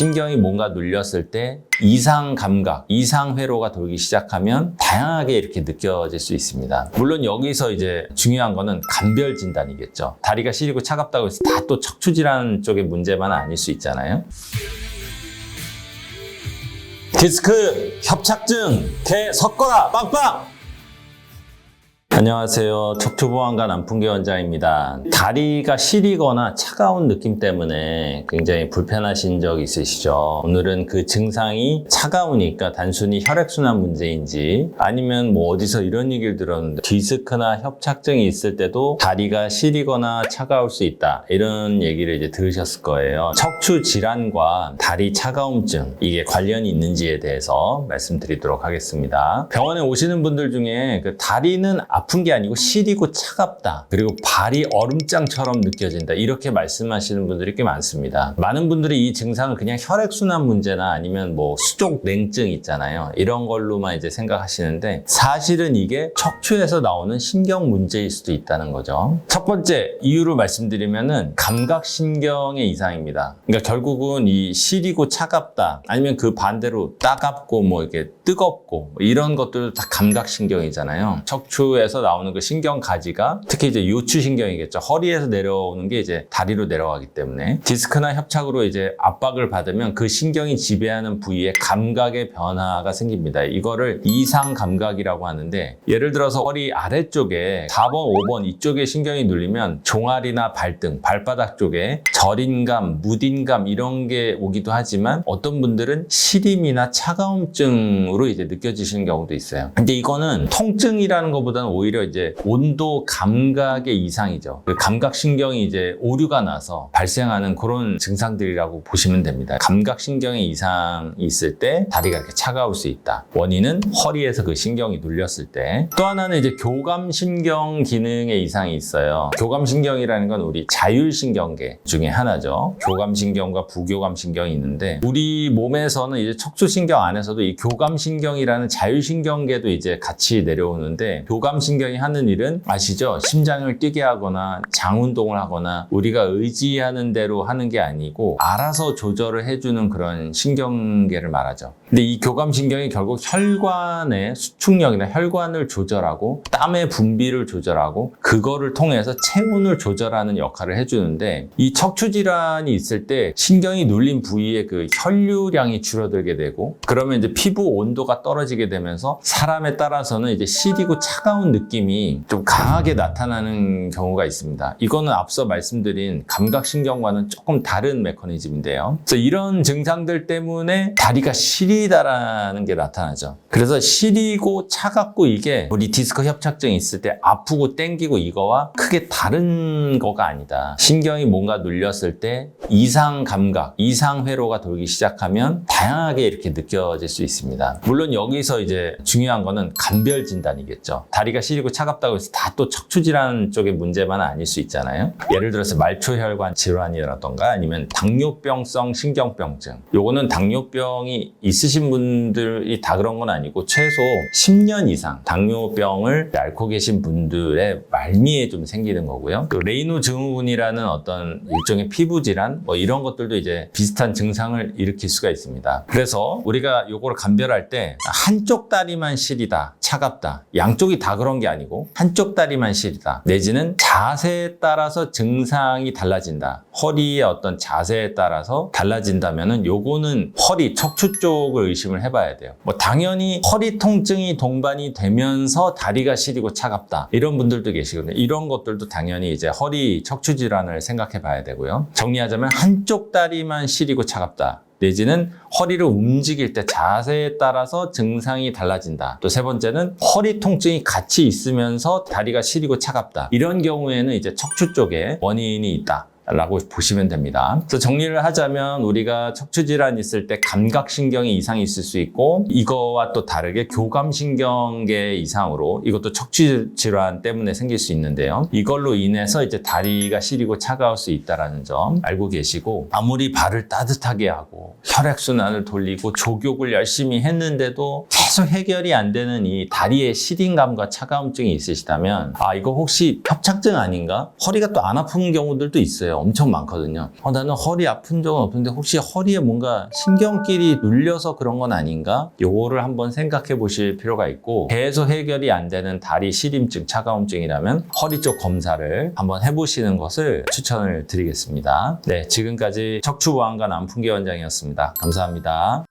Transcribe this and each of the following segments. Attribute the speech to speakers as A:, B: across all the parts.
A: 신경이 뭔가 눌렸을 때 이상 감각, 이상 회로가 돌기 시작하면 다양하게 이렇게 느껴질 수 있습니다. 물론 여기서 이제 중요한 거는 감별 진단이겠죠. 다리가 시리고 차갑다고 해서 다 또 척추 질환 쪽의 문제만 아닐 수 있잖아요. 디스크 협착증 대 섞어라 빵빵! 안녕하세요. 척추보안관 안풍기 원장입니다. 다리가 시리거나 차가운 느낌 때문에 굉장히 불편하신 적 있으시죠? 오늘은 그 증상이 차가우니까 단순히 혈액순환 문제인지 아니면 뭐 어디서 이런 얘기를 들었는데 디스크나 협착증이 있을 때도 다리가 시리거나 차가울 수 있다. 이런 얘기를 이제 들으셨을 거예요. 척추 질환과 다리 차가움증 이게 관련이 있는지에 대해서 말씀드리도록 하겠습니다. 병원에 오시는 분들 중에 그 다리는 아픈 게 아니고 시리고 차갑다. 그리고 발이 얼음장처럼 느껴진다. 이렇게 말씀하시는 분들이 꽤 많습니다. 많은 분들이 이 증상을 그냥 혈액순환 문제나 아니면 뭐 수족 냉증 있잖아요. 이런 걸로만 이제 생각하시는데 사실은 이게 척추에서 나오는 신경 문제일 수도 있다는 거죠. 첫 번째 이유를 말씀드리면은 감각신경의 이상입니다. 그러니까 결국은 이 시리고 차갑다 아니면 그 반대로 따갑고 뭐 이렇게 뜨겁고 뭐 이런 것들 다 감각신경이잖아요. 척추에서 나오는 그 신경 가지가 특히 이제 요추신경이겠죠. 허리에서 내려오는 게 이제 다리로 내려가기 때문에 디스크나 협착으로 이제 압박을 받으면 그 신경이 지배하는 부위에 감각의 변화가 생깁니다. 이거를 이상 감각이라고 하는데 예를 들어서 허리 아래쪽에 4번, 5번 이쪽에 신경이 눌리면 종아리나 발등, 발바닥 쪽에 저린감, 무딘감 이런 게 오기도 하지만 어떤 분들은 시림이나 차가움증으로 이제 느껴지시는 경우도 있어요. 근데 이거는 통증이라는 것보다는 오히려 이제 온도 감각의 이상이죠. 그 감각 신경이 이제 오류가 나서 발생하는 그런 증상들이라고 보시면 됩니다. 감각 신경의 이상이 있을 때 다리가 이렇게 차가울 수 있다. 원인은 허리에서 그 신경이 눌렸을 때. 또 하나는 이제 교감 신경 기능의 이상이 있어요. 교감 신경이라는 건 우리 자율 신경계 중에 하나죠. 교감 신경과 부교감 신경이 있는데 우리 몸에서는 이제 척추 신경 안에서도 이 교감 신경이라는 자율 신경계도 이제 같이 내려오는데 교감 신경 이 하는 일은 아시죠? 심장을 뛰게 하거나 장 운동을 하거나 우리가 의지하는 대로 하는 게 아니고 알아서 조절을 해주는 그런 신경계를 말하죠. 근데 이 교감신경이 결국 혈관의 수축력이나 혈관을 조절하고 땀의 분비를 조절하고 그거를 통해서 체온을 조절하는 역할을 해주는데 이 척추 질환이 있을 때 신경이 눌린 부위에 그 혈류량이 줄어들게 되고 그러면 이제 피부 온도가 떨어지게 되면서 사람에 따라서는 이제 시리고 차가운 느낌 이 좀 강하게 나타나는 경우가 있습니다. 이거는 앞서 말씀드린 감각신경과는 조금 다른 메커니즘인데요. 그래서 이런 증상들 때문에 다리가 시리다라는 게 나타나죠. 그래서 시리고 차갑고 이게 우리 디스크 협착증이 있을 때 아프고 땡기고 이거와 크게 다른 거가 아니다. 신경이 뭔가 눌렸을 때 이상 감각, 이상 회로가 돌기 시작하면 다양하게 이렇게 느껴질 수 있습니다. 물론 여기서 이제 중요한 거는 감별 진단이겠죠. 다리가 시리고 차갑다고 해서 다 또 척추 질환 쪽의 문제만 아닐 수 있잖아요. 예를 들어서 말초혈관 질환이라던가 아니면 당뇨병성 신경병증. 요거는 당뇨병이 있으신 분들이 다 그런 건 아니고 최소 10년 이상 당뇨병을 앓고 계신 분들의 말미에 좀 생기는 거고요. 또 레이노 증후군이라는 어떤 일종의 피부 질환 뭐 이런 것들도 이제 비슷한 증상을 일으킬 수가 있습니다. 그래서 우리가 요거를 감별할 때 한쪽 다리만 시리다, 차갑다. 양쪽이 다 그런 게 아니고 한쪽 다리만 시리다. 내지는 자세에 따라서 증상이 달라진다. 허리의 어떤 자세에 따라서 달라진다면은 요거는 허리, 척추 쪽을 의심을 해봐야 돼요. 뭐 당연히 허리 통증이 동반이 되면서 다리가 시리고 차갑다. 이런 분들도 계시거든요. 이런 것들도 당연히 이제 허리 척추 질환을 생각해 봐야 되고요. 정리하자면 한쪽 다리만 시리고 차갑다. 내지는 허리를 움직일 때 자세에 따라서 증상이 달라진다. 또 세 번째는 허리 통증이 같이 있으면서 다리가 시리고 차갑다. 이런 경우에는 이제 척추 쪽에 원인이 있다. 라고 보시면 됩니다. 그래서 정리를 하자면 우리가 척추 질환 있을 때 감각신경이 이상이 있을 수 있고 이거와 또 다르게 교감신경계 이상으로 이것도 척추 질환 때문에 생길 수 있는데요. 이걸로 인해서 이제 다리가 시리고 차가울 수 있다는 점 알고 계시고 아무리 발을 따뜻하게 하고 혈액순환을 돌리고 조격을 열심히 했는데도 계속 해결이 안 되는 이 다리의 시린감과 차가움증이 있으시다면 아 이거 혹시 협착증 아닌가? 허리가 또 안 아픈 경우들도 있어요. 엄청 많거든요. 어, 나는 허리 아픈 적은 없는데 혹시 허리에 뭔가 신경끼리 눌려서 그런 건 아닌가? 요거를 한번 생각해 보실 필요가 있고 계속 해결이 안 되는 다리 시림증, 차가움증이라면 허리 쪽 검사를 한번 해보시는 것을 추천을 드리겠습니다. 네, 지금까지 척추보안과 남풍계 원장이었습니다. 감사합니다.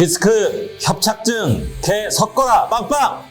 A: 디스크 협착증 개 섞어라 빵빵